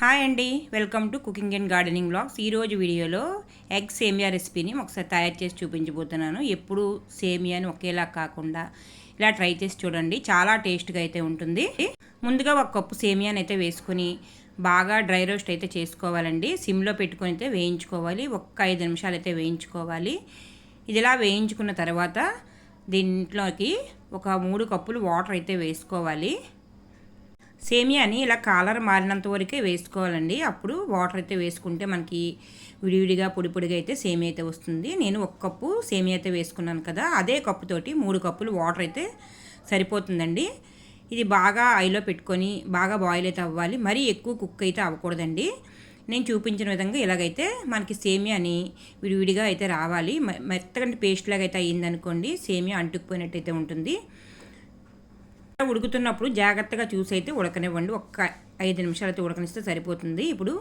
Hi అండి. Welcome to cooking and gardening blogs ఈరోజు వీడియోలో ఎగ్ సేమియా రెసిపీని ఒకసారి తయారు చేసి చూపించబోతున్నాను. ఎప్పుడు సేమియాని ఒకేలా కాకుండా ఇలా ట్రై చేసి చూడండి. చాలా టేస్ట్గా అయితే ఉంటుంది. ముందుగా ఒక కప్పు సేమియాని అయితే వేసుకొని బాగా డ్రై రోస్ట్ అయితే చేసుకోవాలండి. సిమ్లో పెట్టుకొని అయితే వేయించుకోవాలి. ఒక్క ఐదు నిమిషాలు అయితే వేయించుకోవాలి. ఇది ఇలా వేయించుకున్న తర్వాత దీంట్లోకి ఒక మూడు కప్పులు వాటర్ అయితే వేసుకోవాలి. సేమియాని ఇలా కాలర్ మారినంత వరకే వేసుకోవాలండి. అప్పుడు వాటర్ అయితే వేసుకుంటే మనకి విడివిడిగా పొడి పొడిగా అయితే సేమియా అయితే వస్తుంది. నేను ఒక కప్పు సేమియా అయితే వేసుకున్నాను కదా అదే కప్పుతోటి మూడు కప్పులు వాటర్ అయితే సరిపోతుందండి. ఇది బాగా ఐలో పెట్టుకొని బాగా బాయిల్ అయితే అవ్వాలి. మరీ ఎక్కువ కుక్ అయితే అవ్వకూడదండి. నేను చూపించిన విధంగా ఇలాగైతే మనకి సేమియాని విడివిడిగా అయితే రావాలి. మెత్తగంటే పేస్ట్ లాగా అయితే అయ్యిందనుకోండి సేమియా అంటుకుపోయినట్టు అయితే ఉంటుంది. ఉడుకుతున్నప్పుడు జాగ్రత్తగా చూసి అయితే ఉడకనివ్వండి. ఒక్క ఐదు నిమిషాలు అయితే ఉడకనిస్తే సరిపోతుంది. ఇప్పుడు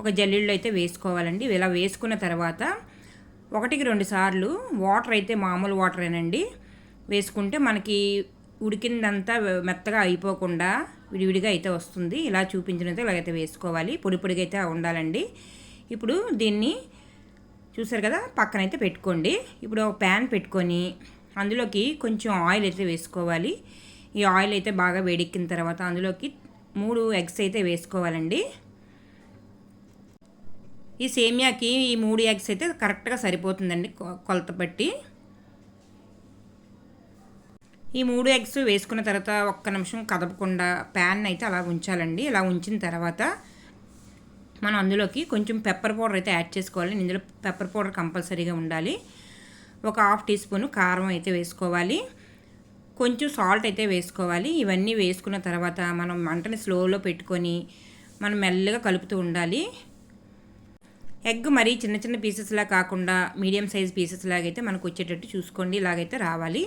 ఒక జల్లీళ్ళు అయితే వేసుకోవాలండి. ఇలా వేసుకున్న తర్వాత ఒకటికి రెండు సార్లు వాటర్ అయితే మామూలు వాటరేనండి వేసుకుంటే మనకి ఉడికిందంతా మెత్తగా అయిపోకుండా విడివిడిగా అయితే వస్తుంది. ఇలా చూపించినట్టు ఇలాగైతే వేసుకోవాలి. పొడి పొడిగా అయితే ఉండాలండి. ఇప్పుడు దీన్ని చూసారు కదా పక్కనైతే పెట్టుకోండి. ఇప్పుడు ఒక ప్యాన్ పెట్టుకొని అందులోకి కొంచెం ఆయిల్ అయితే వేసుకోవాలి. ఈ ఆయిల్ అయితే బాగా వేడెక్కిన తర్వాత అందులోకి మూడు ఎగ్స్ అయితే వేసుకోవాలండి. ఈ సేమియాకి ఈ మూడు ఎగ్స్ అయితే కరెక్ట్గా సరిపోతుందండి కొలత బట్టి. ఈ మూడు ఎగ్స్ వేసుకున్న తర్వాత ఒక్క నిమిషం కదపకుండా ప్యాన్ అయితే అలా ఉంచాలండి. ఇలా ఉంచిన తర్వాత మనం అందులోకి కొంచెం పెప్పర్ పౌడర్ అయితే యాడ్ చేసుకోవాలి. ఇందులో పెప్పర్ పౌడర్ కంపల్సరీగా ఉండాలి. ఒక హాఫ్ టీ స్పూన్ కారం అయితే వేసుకోవాలి. కొంచెం సాల్ట్ అయితే వేసుకోవాలి. ఇవన్నీ వేసుకున్న తర్వాత మనం మంటని స్లోలో పెట్టుకొని మనం మెల్లగా కలుపుతూ ఉండాలి. ఎగ్ మరీ చిన్న చిన్న పీసెస్లా కాకుండా మీడియం సైజ్ పీసెస్ లాగైతే మనకు వచ్చేటట్టు చూసుకోండి. ఇలాగైతే రావాలి.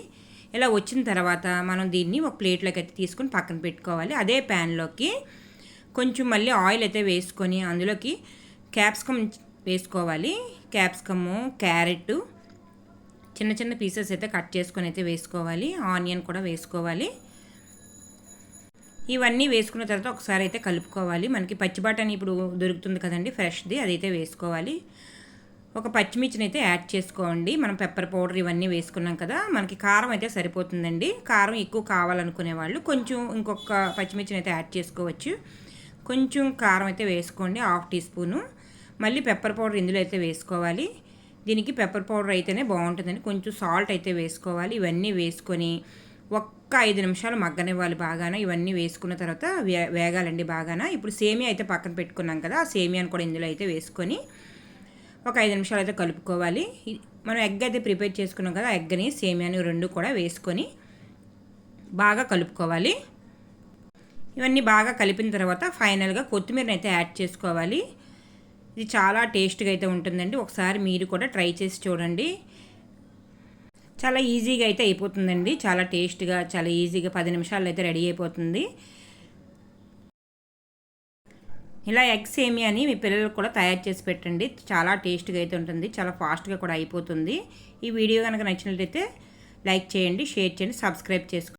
ఇలా వచ్చిన తర్వాత మనం దీన్ని ఒక ప్లేట్లోకి అయితే తీసుకొని పక్కన పెట్టుకోవాలి. అదే ప్యాన్లోకి కొంచెం మళ్ళీ ఆయిల్ అయితే వేసుకొని అందులోకి క్యాప్సికమ్ వేసుకోవాలి. క్యాప్సికము క్యారెట్ చిన్న చిన్న పీసెస్ అయితే కట్ చేసుకొని అయితే వేసుకోవాలి. ఆనియన్ కూడా వేసుకోవాలి. ఇవన్నీ వేసుకున్న తర్వాత ఒకసారి అయితే కలుపుకోవాలి. మనకి పచ్చి బఠానీ ఇప్పుడు దొరుకుతుంది కదండి ఫ్రెష్ది అదైతే వేసుకోవాలి. ఒక పచ్చిమిర్చిని అయితే యాడ్ చేసుకోండి. మనం పెప్పర్ పౌడర్ ఇవన్నీ వేసుకున్నాం కదా మనకి కారం అయితే సరిపోతుందండి. కారం ఎక్కువ కావాలనుకునే వాళ్ళు కొంచెం ఇంకొక పచ్చిమిర్చిని అయితే యాడ్ చేసుకోవచ్చు. కొంచెం కారం అయితే వేసుకోండి హాఫ్ టీ స్పూను. మళ్ళీ పెప్పర్ పౌడర్ ఇందులో అయితే వేసుకోవాలి. దీనికి పెప్పర్ పౌడర్ అయితేనే బాగుంటుందండి. కొంచెం సాల్ట్ అయితే వేసుకోవాలి. ఇవన్నీ వేసుకొని ఒక్క ఐదు నిమిషాలు మగ్గనివ్వాలి బాగాన. ఇవన్నీ వేసుకున్న తర్వాత వే వేగాలండి బాగాన. ఇప్పుడు సేమియా అయితే పక్కన పెట్టుకున్నాం కదా ఆ సేమియాని కూడా ఇందులో అయితే వేసుకొని ఒక ఐదు నిమిషాలు అయితే కలుపుకోవాలి. మనం ఎగ్ అయితే ప్రిపేర్ చేసుకున్నాం కదా ఎగ్ని సేమియాని రెండు కూడా వేసుకొని బాగా కలుపుకోవాలి. ఇవన్నీ బాగా కలిపిన తర్వాత ఫైనల్గా కొత్తిమీరని అయితే యాడ్ చేసుకోవాలి. ఇది చాలా టేస్ట్గా అయితే ఉంటుందండి. ఒకసారి మీరు కూడా ట్రై చేసి చూడండి. చాలా ఈజీగా అయితే అయిపోతుందండి. చాలా టేస్ట్గా చాలా ఈజీగా పది నిమిషాల్లో అయితే రెడీ అయిపోతుంది. ఇలా ఎగ్స్ ఏమి అని మీ పిల్లలకు కూడా తయారు చేసి పెట్టండి. చాలా టేస్ట్గా అయితే ఉంటుంది. చాలా ఫాస్ట్గా కూడా అయిపోతుంది. ఈ వీడియో కనుక నచ్చినట్లయితే లైక్ చేయండి షేర్ చేయండి సబ్స్క్రైబ్ చేసుకోండి.